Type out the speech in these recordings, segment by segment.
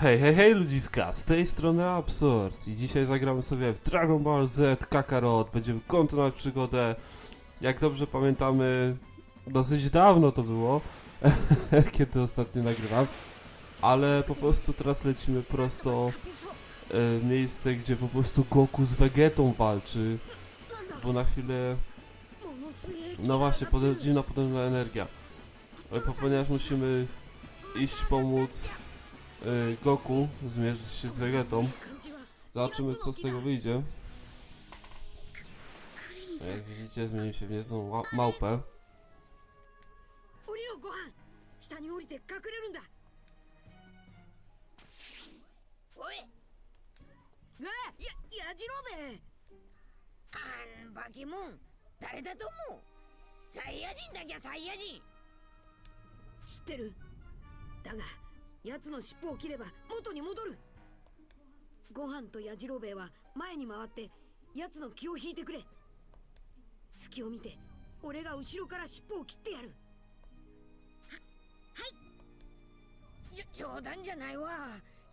Hej, hej, hej ludziska, z tej strony Absurd i dzisiaj zagramy sobie w Dragon Ball Z Kakarot, będziemy kontynuować przygodę. Jak dobrze pamiętamy, dosyć dawno to było, kiedy ostatnio nagrywam, ale po prostu teraz lecimy prosto e, w miejsce, gdzie po prostu Goku z Vegetą walczy, bo na chwilę, no właśnie, pode- dziwna potężna energia, E, po- ponieważ musimy iść pomóc Goku zmierzyć się z Vegetą. Zobaczymy co z tego wyjdzie. Jak widzicie zmienił się w niezłą ma małpę. 降りろご飯下に降りて隠れるんだおいえややじろべあんバケモン誰だと思うサイヤ人だきゃサイヤ人知ってるだが 奴の尻尾を切れば元に戻る。ご飯とやじろべえは前に回って奴の気を引いてくれ。隙を見て俺が後ろから尻尾を切ってやる。じょ冗談じゃないわ。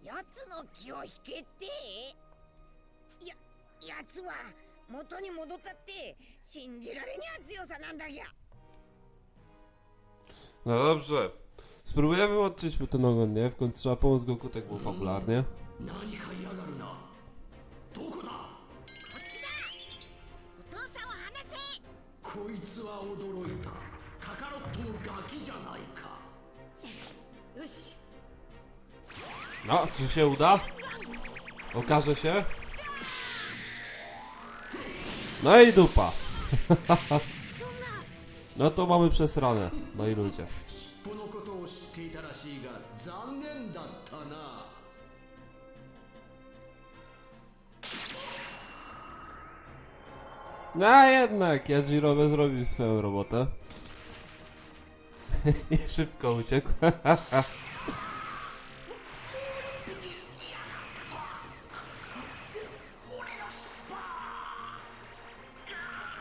奴の気を引けって。や奴は元に戻ったって信じられにゃ強さなんだぎゃ。dobrze. Spróbujemy odczyć mu ten ogon, nie? W końcu trzeba pomóc Goku tak było fabularnie. No, czy się uda? Okaże się? No i dupa. no to mamy przesrane. No i ludzie. 尻尾のことを知っていたらしいが残念だったな No a jednak, Yajirobe zrobił swoją robotę. I szybko uciekł.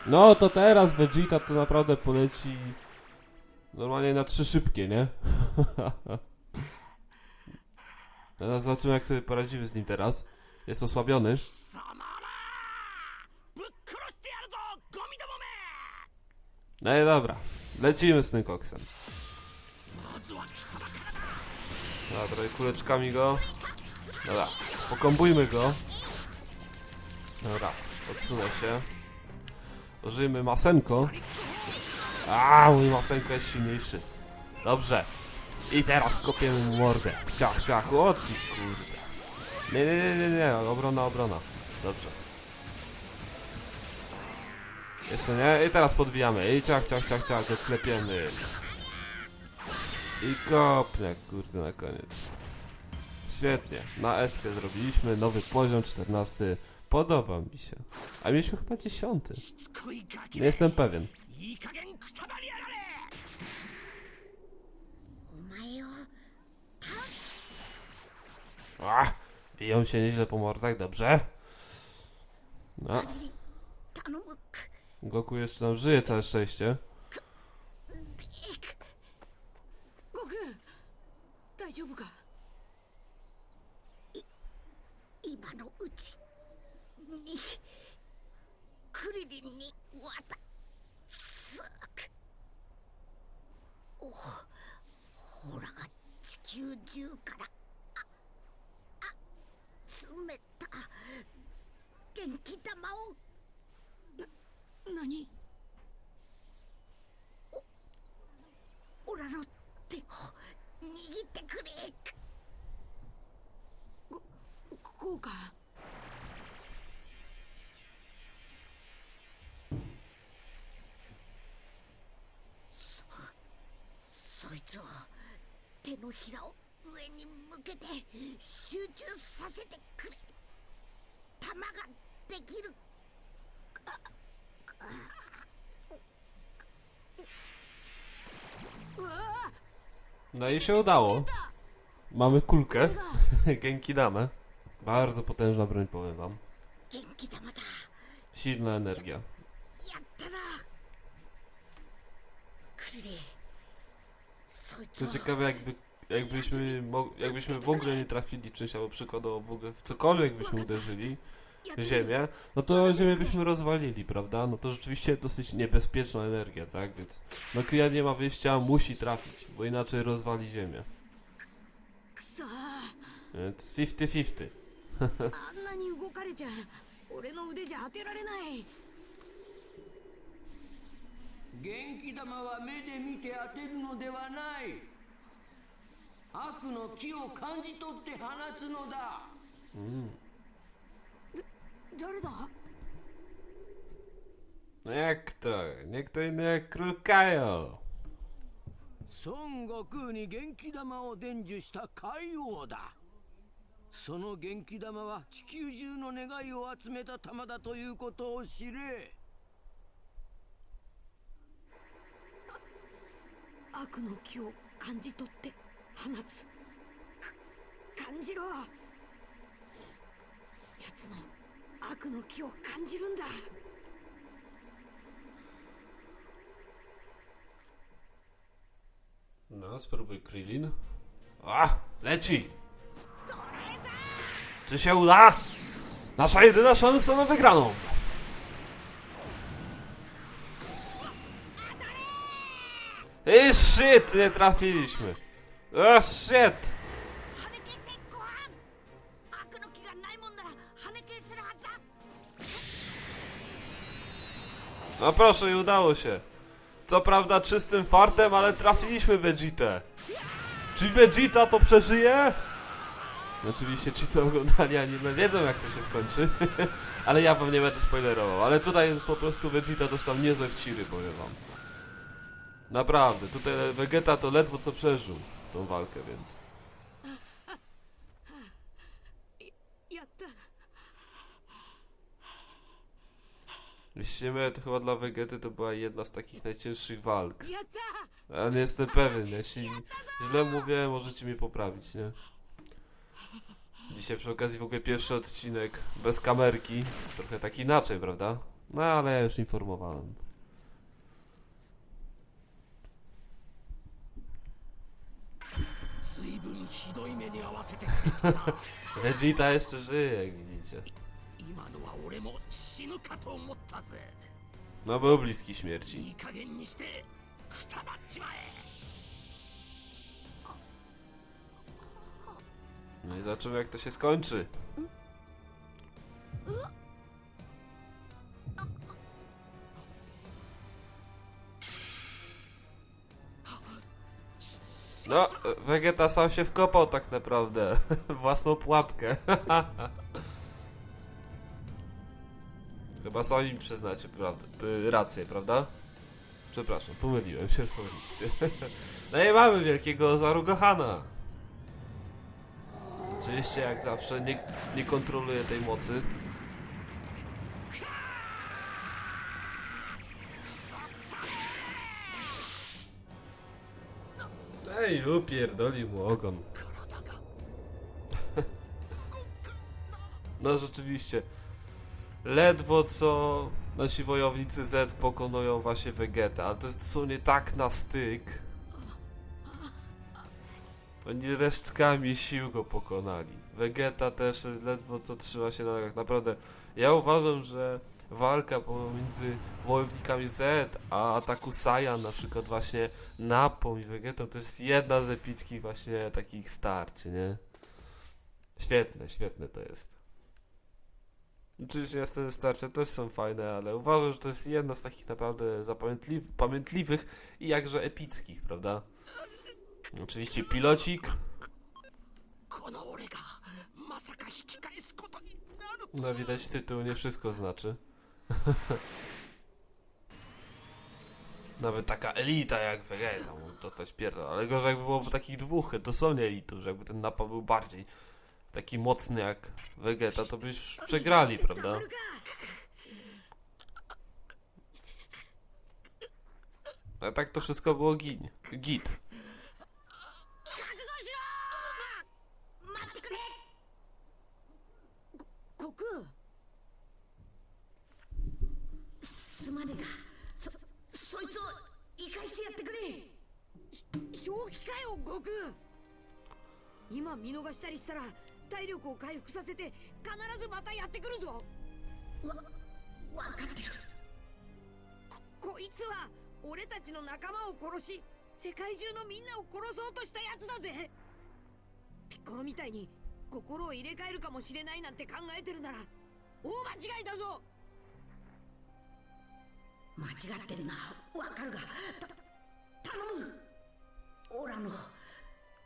No to teraz Vegeta to naprawdę poleci normalnie na trzy szybkie, nie? Teraz zobaczymy, jak sobie poradzimy z nim teraz. Jest osłabiony. No i dobra. Lecimy z tym koksem. Dobra, trochę kuleczkami go. Dobra, pokombujmy go. Dobra, odsunę się. Użyjmy masenko. A, mój masenko jest silniejszy. Dobrze, i teraz kopię mu mordę. Ciach, ciach, o ty kurde. Nie, nie, nie, nie, nie, obrona, obrona. Dobrze. Jeszcze nie, i teraz podbijamy. I ciach, ciach, ciach, ciach, go klepiemy. I kopnę, kurde, na koniec. Świetnie, na eskę zrobiliśmy, nowy poziom, 14. Podoba mi się. A mieliśmy chyba 10. Nie jestem pewien. A, biją się nieźle po mordach, dobrze. No, 頼む Goku jeszcze nam żyje, całe szczęście. 悟空大丈夫かい今のうちにクリリンに渡すおほらが地球中からああ 集めた。元気玉を。な何？おらの手を。握ってくれ。ここうか。そそいつを手のひらを。上に向けて集中させてくれ玉ができる No i się udało. Mamy kulkę. Genki damę. Bardzo potężna broń, powiem wam. 元気玉だ Silna energia. やったなクリリンそいつ Co を ciekawe, jakby jakbyśmy, jakbyśmy w ogóle nie trafili czymś, albo przykładowo w ogóle w cokolwiek byśmy uderzyli, Ziemię, no to Ziemię byśmy rozwalili, prawda? No to rzeczywiście dosyć niebezpieczna energia, tak? Więc no Kria nie ma wyjścia, musi trafić, bo inaczej rozwali Ziemię. Więc 50-50. Genki dama wa mite ateru no dewa nai. 悪の気を感じ取って放つのだ。誰だ？No jak to? Nie kto inny Król Kajo. 孫悟空に元気玉を伝授した海王だ。その元気玉は地球中の願いを集めた玉だということを知れ。悪の気を感じ取って放つか感じろ奴の悪の気を感じるんだ No, spróbuj Krillin. A, leci! Czy się uda? Nasza jedyna szansa na wygraną. I shit, nie trafiliśmy. Oh shit! No proszę, i udało się. Co prawda czystym fartem, ale trafiliśmy Vegitę. Czy Vegeta to przeżyje? Oczywiście ci, co oglądali anime, wiedzą jak to się skończy. ale ja wam nie będę spoilerował. Ale tutaj po prostu Vegeta dostał niezłe wciry, powiem wam. Naprawdę, tutaj Vegeta to ledwo co przeżył tą walkę, więc... Jeśli nie mylę, to chyba dla wegety to była jedna z takich najcięższych walk. Ale nie jestem pewien, jeśli źle mówię, możecie mnie poprawić, nie? Dzisiaj przy okazji w ogóle pierwszy odcinek bez kamerki. Trochę tak inaczej, prawda? No ale ja już informowałem. Vegeta jeszcze żyje, jak widzicie. No był bliski śmierci. No i zobaczymy jak to się skończy. Mm. Vegeta sam się wkopał tak naprawdę. Własną pułapkę. Chyba sami przyznacie prawdę, y, rację, prawda? Przepraszam, pomyliłem się słownictwie. No i mamy wielkiego Zarugohana. Oczywiście jak zawsze nie, nie kontroluje tej mocy. Ej, upierdolił mu ogon. No rzeczywiście. Ledwo co nasi wojownicy Z pokonują właśnie Vegeta, ale to jest dosłownie tak na styk. Oni resztkami sił go pokonali. Vegeta też ledwo co trzyma się na nogach. Naprawdę, ja uważam, że walka pomiędzy wojownikami Z a ataku Saiyan na przykład właśnie Napą i Vegetą to jest jedna z epickich właśnie takich starć, nie? Świetne, świetne to jest. Oczywiście jestem starsze też są fajne, ale uważam, że to jest jedna z takich naprawdę zapamiętliwych pamiętliwych i jakże epickich, prawda? Oczywiście pilocik. No widać tytuł nie wszystko znaczy. Nawet taka elita jak Vegeta mógł dostać pierdol, ale gorzej jakby było takich dwóch, dosłownie elitów, że jakby ten napad był bardziej taki mocny jak Vegeta, to byś przegrali, prawda? A tak to wszystko było gin, git. まねえがそそいつを生かしてやってくれ。し正気かよ悟空。今見逃したりしたら体力を回復させて必ずまたやってくるぞ。わ分かってる。ここいつは俺たちの仲間を殺し世界中のみんなを殺そうとしたやつだぜ。ピッコロみたいに心を入れ替えるかもしれないなんて考えてるなら大間違いだぞ間違ってるな。わかるが。た頼む。オラの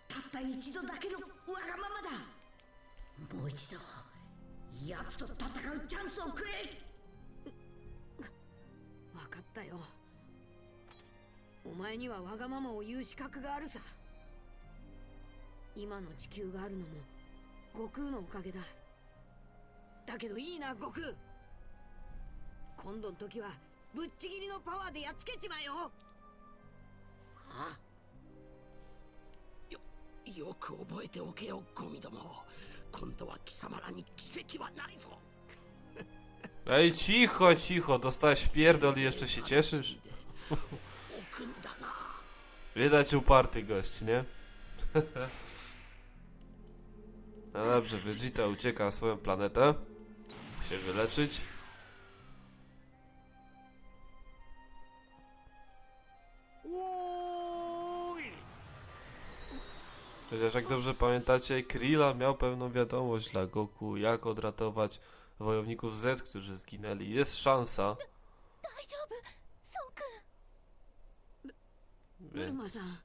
たった一度だけのわがままだ。もう一度奴と戦うチャンスをくれ。分かったよ。お前にはわがままを言う資格があるさ。今の地球があるのも悟空のおかげだ。だけどいいな悟空。今度の時はぶっちぎりのパワーでやっつけちまえよあよよく覚えておけよゴミども今度は貴様らに奇跡はないぞ Ej, cicho, cicho, dostałeś pierdol i jeszcze się cieszysz? 置くんだな Widać uparty gość, nie? No dobrze, Vegeta ucieka na swoją planetę. Się wyleczyć. Chociaż jak dobrze pamiętacie, Krilla miał pewną wiadomość dla Goku, jak odratować wojowników Z, którzy zginęli. Jest szansa. 大丈夫孫君ブルマ Więc... さん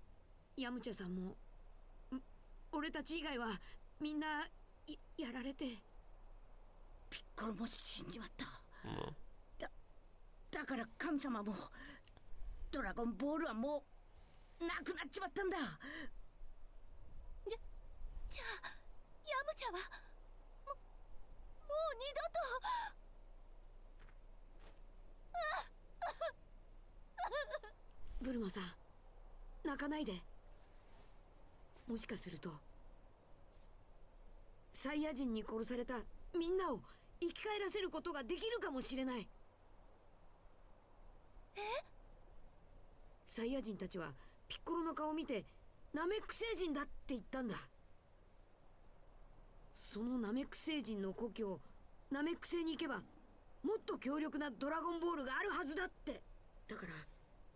ヤムチャさんもん俺たち以外はみんなややられてピッコロも死んじまった No. だから神様もドラゴンボールはもうなくなっちまったんだ じゃあヤムチャはももう二度と。ブルマさん泣かないで。もしかするとサイヤ人に殺されたみんなを生き返らせることができるかもしれない。え？サイヤ人たちはピッコロの顔を見てナメック星人だって言ったんだそのナメック星人の故郷ナメック星に行けばもっと強力なドラゴンボールがあるはずだってだから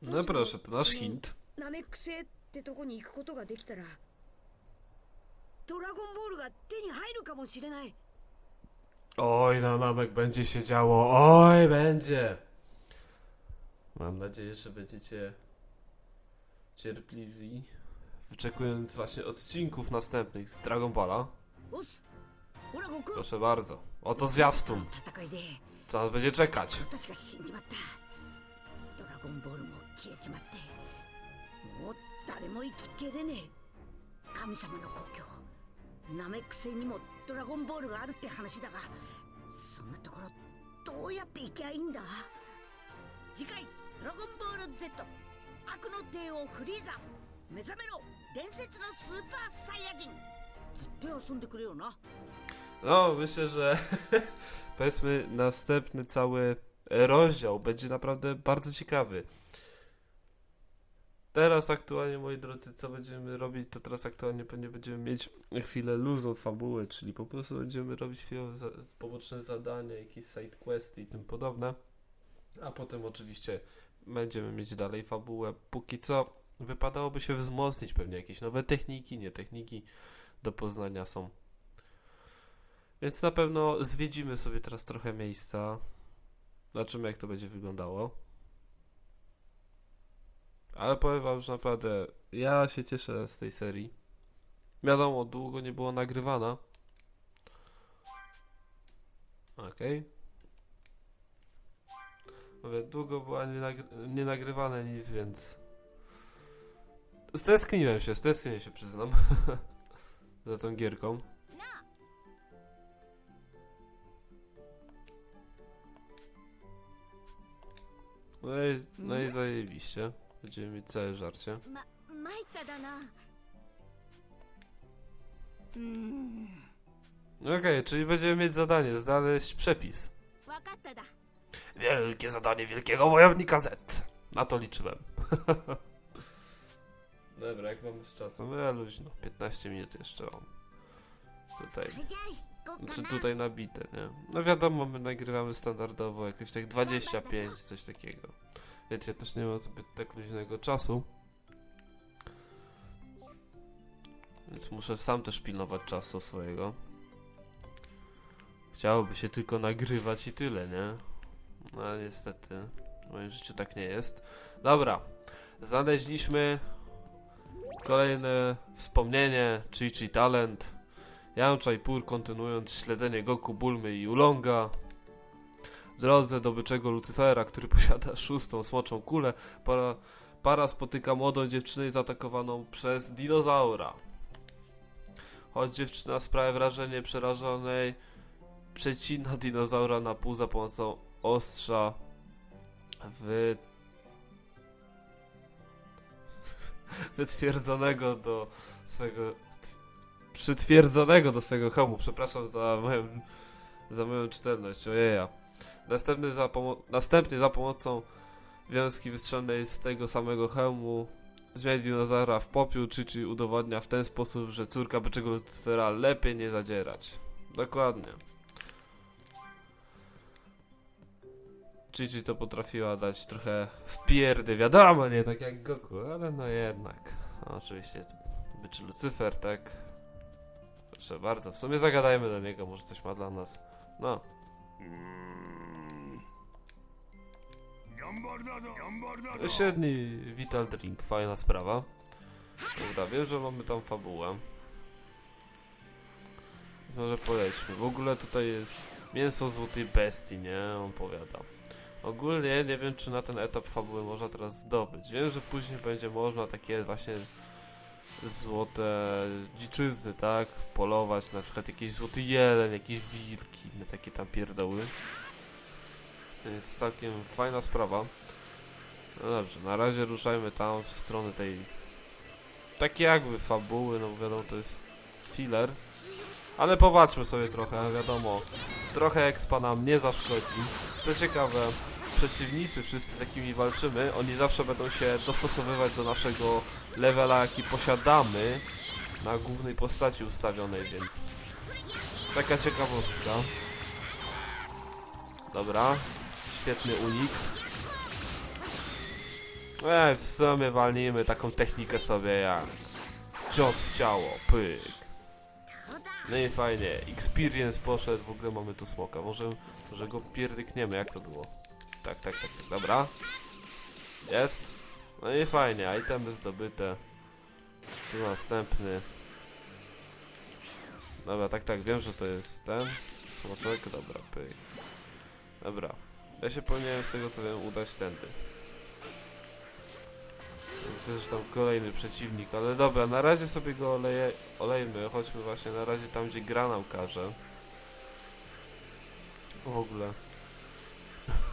No proszę, to nasz hint. ナメック星ってとこに行くことができたらドラゴンボールが手に入るかもしれない Oj, na namek będzie się działo. Oj, będzie. Mam nadzieję, że będziecie cierpliwi, wyczekując właśnie odcinków następnych z Dragon Balla. おっすオラ悟空 Proszę bardzo. Oto zwiastun. Co nas będzie czekać? ナメクセにもドラゴンボールがあるって話だがそんなところどうやって行きゃいいんだ次回ドラゴンボール Z 悪の帝王フリーザ目覚めろ伝説のスーパーサイヤ人ずっと遊んでくれよな No, myślę, że powiedzmy następny cały rozdział będzie naprawdę bardzo ciekawy. Teraz aktualnie, moi drodzy, co będziemy robić, to teraz aktualnie pewnie będziemy mieć chwilę luzu od fabuły, czyli po prostu będziemy robić chwilę za, poboczne zadania, jakieś side questy i tym podobne. A potem oczywiście będziemy mieć dalej fabułę. Póki co wypadałoby się wzmocnić pewnie jakieś nowe techniki, nie techniki do poznania są. Więc na pewno zwiedzimy sobie teraz trochę miejsca. Zobaczymy, jak to będzie wyglądało. Ale powiem wam, że naprawdę ja się cieszę z tej serii. Wiadomo, długo nie było nagrywana. Okej. Mówię, długo była nie, nagry- nie nic, więc... Stęskniłem się, stęskniłem się, przyznam. za tą gierką. No i, no i zajebiście. Będziemy mieć całe żarcie. ま参っただなうーん Okej, czyli będziemy mieć zadanie, znaleźć przepis. わかっただ Wielkie zadanie wielkiego wojownika Z. Na to liczyłem. Dobra, jak mamy z czasem? Ja luźno, 15 minut jeszcze mam. Tutaj. それじゃあ Czy znaczy, tutaj nabite, nie? No wiadomo, my nagrywamy standardowo jakoś tak 25, no, no, no, coś takiego. Wiecie, też nie ma zbyt tak luźnego czasu. Więc muszę sam też pilnować czasu swojego. Chciałoby się tylko nagrywać i tyle, nie? No ale niestety, w moim życiu tak nie jest. Dobra, znaleźliśmy kolejne wspomnienie, czyli, czyli talent. Yamcha i Pur kontynuując śledzenie Goku, Bulmy i Ulonga. W drodze do byczego Lucyfera, który posiada szóstą smoczą kulę, para, para spotyka młodą dziewczynę zaatakowaną przez dinozaura. Choć dziewczyna sprawia wrażenie przerażonej, przecina dinozaura na pół za pomocą ostrza wy... wytwierdzonego do swego przytwierdzonego do swojego hełmu. Przepraszam za moją, za moją czytelność. Ojeja. Następny za następnie za pomocą wiązki wystrzelonej z tego samego hełmu zmieni dinozaura w popiół, czy, czy udowodnia w ten sposób, że córka byczego Lucyfera lepiej nie zadzierać. Dokładnie. Chichi to potrafiła dać trochę w pierdy, wiadomo, nie tak jak Goku, ale no jednak. No, oczywiście byczy Lucyfer, tak? Proszę bardzo, w sumie zagadajmy do niego, może coś ma dla nas. No. Mm. Średni Vital Drink, fajna sprawa. Dobra, wiem, że mamy tam fabułę. Może polećmy. W ogóle tutaj jest mięso złotej bestii, nie? On powiada. Ogólnie nie wiem, czy na ten etap fabuły można teraz zdobyć. Wiem, że później będzie można takie właśnie złote dziczyzny, tak? Polować, na przykład jakiś złoty jeleń, jakieś wilki, no takie tam pierdoły. Jest całkiem fajna sprawa. No dobrze, na razie ruszajmy tam w stronę tej takie jakby fabuły, no wiadomo to jest filler. Ale popatrzmy sobie trochę, wiadomo. Trochę expa nam nie zaszkodzi. Co ciekawe, przeciwnicy wszyscy z jakimi walczymy, oni zawsze będą się dostosowywać do naszego levela jaki posiadamy na głównej postaci ustawionej, więc taka ciekawostka. Dobra, świetny unik. Ej, w sumie walnijmy taką technikę sobie jak cios w ciało, pyk. No i fajnie, experience poszedł, w ogóle mamy tu smoka, może, może go pierdykniemy, jak to było? Tak, tak, tak, tak, dobra. Jest. No i fajnie, itemy zdobyte. Tu następny. Dobra, tak, tak, wiem, że to jest ten smoczek, dobra, pyk. Dobra, ja się powinienem z tego co wiem udać tędy. Widzę, że tam kolejny przeciwnik, ale dobra, na razie sobie go oleje, olejmy, chodźmy właśnie na razie tam, gdzie gra nam każe. W ogóle.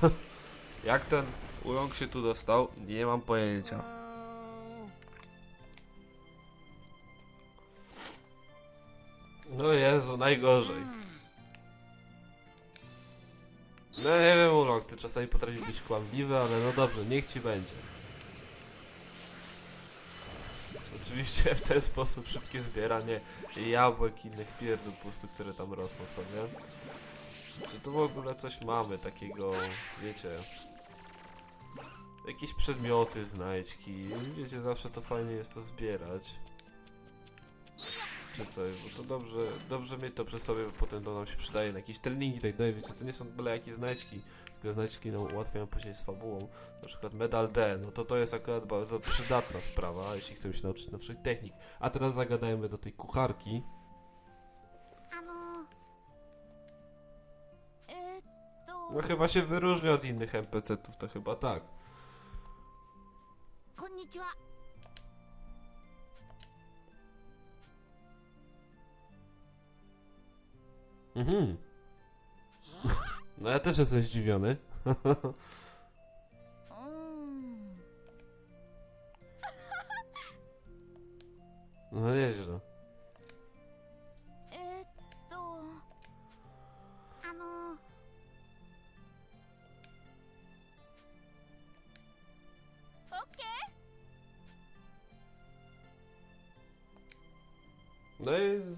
Jak ten ulong się tu dostał? Nie mam pojęcia. No Jezu, najgorzej. No nie wiem, ulong, ty czasami potrafi być kłamliwy, ale no dobrze, niech ci będzie. Oczywiście w ten sposób szybkie zbieranie jabłek i innych pierdół po prostu, które tam rosną sobie. Czy tu w ogóle coś mamy takiego, wiecie... Jakieś przedmioty, znajdźki, wiecie, zawsze to fajnie jest to zbierać. Czy coś, bo to dobrze, dobrze mieć to przy sobie, bo potem to nam się przydaje na jakieś treningi i tak dalej, wiecie, to nie są byle jakie znajdźki, tylko znajdźki nam ułatwiają później z fabułą. Na przykład medal D, no to to jest akurat bardzo przydatna sprawa, jeśli chcemy się nauczyć nowszych technik. A teraz zagadajmy do tej kucharki. あのえー、っと No chyba się wyróżnia od innych NPC-ów, to chyba tak. こんにちは Mhm. No ja też jestem zdziwiony. うーん No nieźle.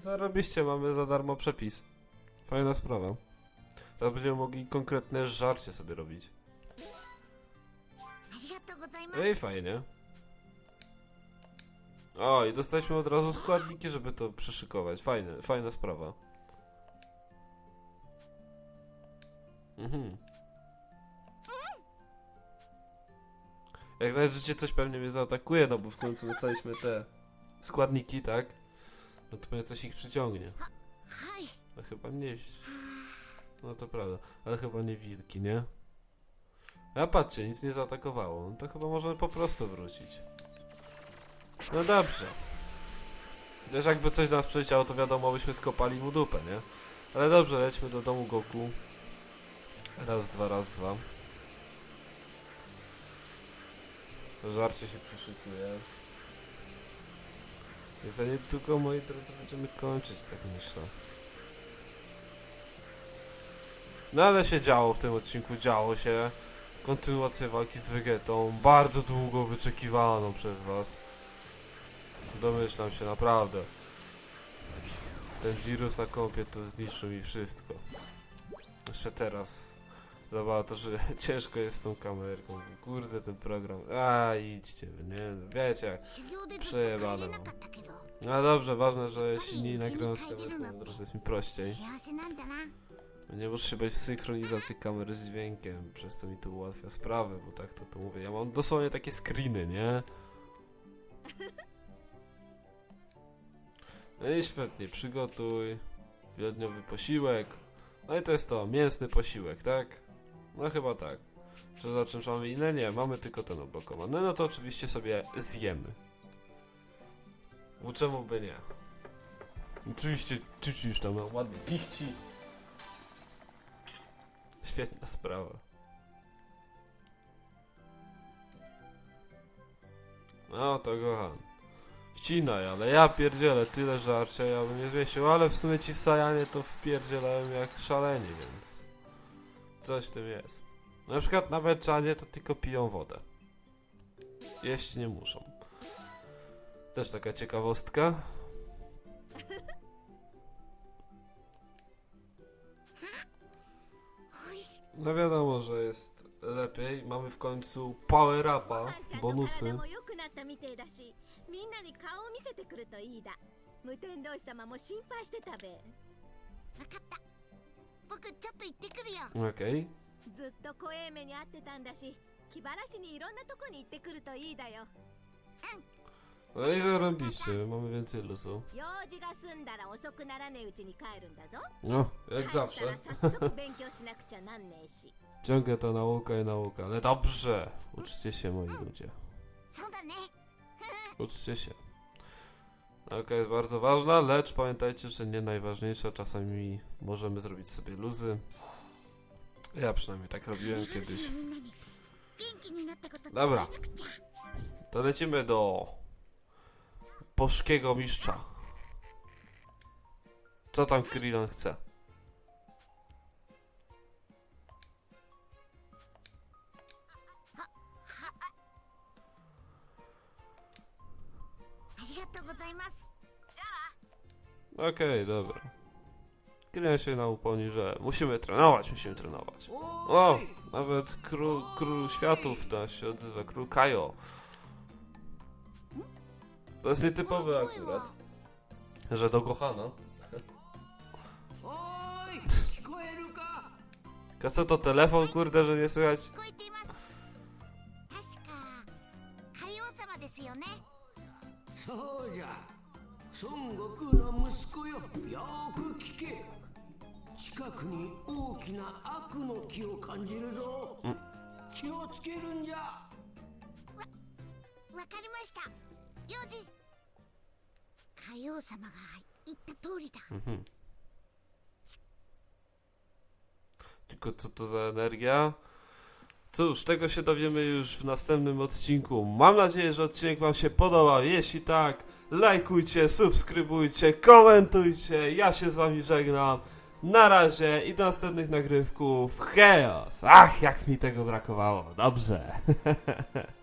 zarobiście mamy za darmo przepis. Fajna sprawa. Teraz będziemy mogli konkretne żarcie sobie robić. Ej, no fajnie. O, i dostaliśmy od razu składniki, żeby to przeszykować. Fajne, fajna sprawa. Mhm. Jak znajdziecie coś pewnie mnie zaatakuje, no bo w końcu dostaliśmy te składniki, tak? No to pewnie coś ich przyciągnie. No chyba nie. No to prawda, ale chyba nie wilki, nie? A patrzcie, nic nie zaatakowało. No to chyba możemy po prostu wrócić. No dobrze. Wiesz, jakby coś do nas przyleciało, to wiadomo, byśmy skopali mu dupę, nie? Ale dobrze, lećmy do domu Goku. Raz, dwa, raz, dwa. Żarcie się przyszykuje. Za niedługo, moi drodzy, będziemy kończyć, tak myślę. No ale się działo w tym odcinku, działo się. Kontynuacja walki z Vegetą, bardzo długo wyczekiwaną przez was. Domyślam się naprawdę. Ten wirus na kompie to zniszczył mi wszystko. Jeszcze teraz. Zobacz to, że ciężko jest z tą kamerką. Kurde, ten program. A, idźcie, nie wiecie jak. Przejebane. No. no dobrze, ważne, że jeśli nie nagrywam z kamerką, to jest mi prościej. Nie muszę się bać w synchronizacji kamery z dźwiękiem, przez co mi to ułatwia sprawę, bo tak to to mówię. Ja mam dosłownie takie screeny, nie? No i świetnie, przygotuj wielodniowy posiłek. No i to jest to, mięsny posiłek, tak? No chyba tak. Czy za czymś mamy inne? Nie, mamy tylko ten odblokowany. No, no to oczywiście sobie zjemy. Bo czemu by nie? Oczywiście, czy już tam ładnie pichci. Świetna sprawa. No to kocham. Wcinaj, ale ja pierdzielę tyle żarcia, ja bym nie zmieścił, ale w sumie ci sajanie to wpierdzielałem jak szaleni, więc Coś w tym jest. Na przykład na meczanie to tylko piją wodę. Jeść nie muszą. Też taka ciekawostka. No wiadomo, że jest lepiej. Mamy w końcu power upa, bonusy. 僕ちょっと行ってくるよ OK ずっと小英目に会ってたんだし気晴らしにいろんなとこに行ってくるといいだようん No i zarobiście, mamy więcej losu. No, jak zawsze. Ciągle ta nauka i nauka, ale dobrze! Uczcie się, moi ludzie. Uczcie się. Nauka jest bardzo ważna, lecz pamiętajcie, że nie najważniejsza. Czasami możemy zrobić sobie luzy. Ja przynajmniej tak robiłem kiedyś. Dobra. To lecimy do Polskiego Mistrza. Co tam Krillon chce? Okej, dobra. Krillon się nam upomni, że musimy trenować, musimy trenować. お O, ーい nawet król, król światów to się odzywa, król Kajo. To jest nietypowe akurat, że do Gohana. おーい聞こえるか A co to telefon, kurde, że nie słychać? 聞こえています確か海王様ですよねそうじゃ 孫悟空の息子よよーく聞け近くに大きな悪の木を感じるぞ気をつけるんじゃわかりました用心海王様が言った通りだ Mhm. Tylko co to za energia? Cóż, tego się dowiemy już w następnym odcinku. Mam nadzieję, że odcinek Wam się podobał. Jeśli tak, lajkujcie, subskrybujcie, komentujcie. Ja się z Wami żegnam. Na razie i do następnych nagrywków. Chaos! Ach, jak mi tego brakowało. Dobrze.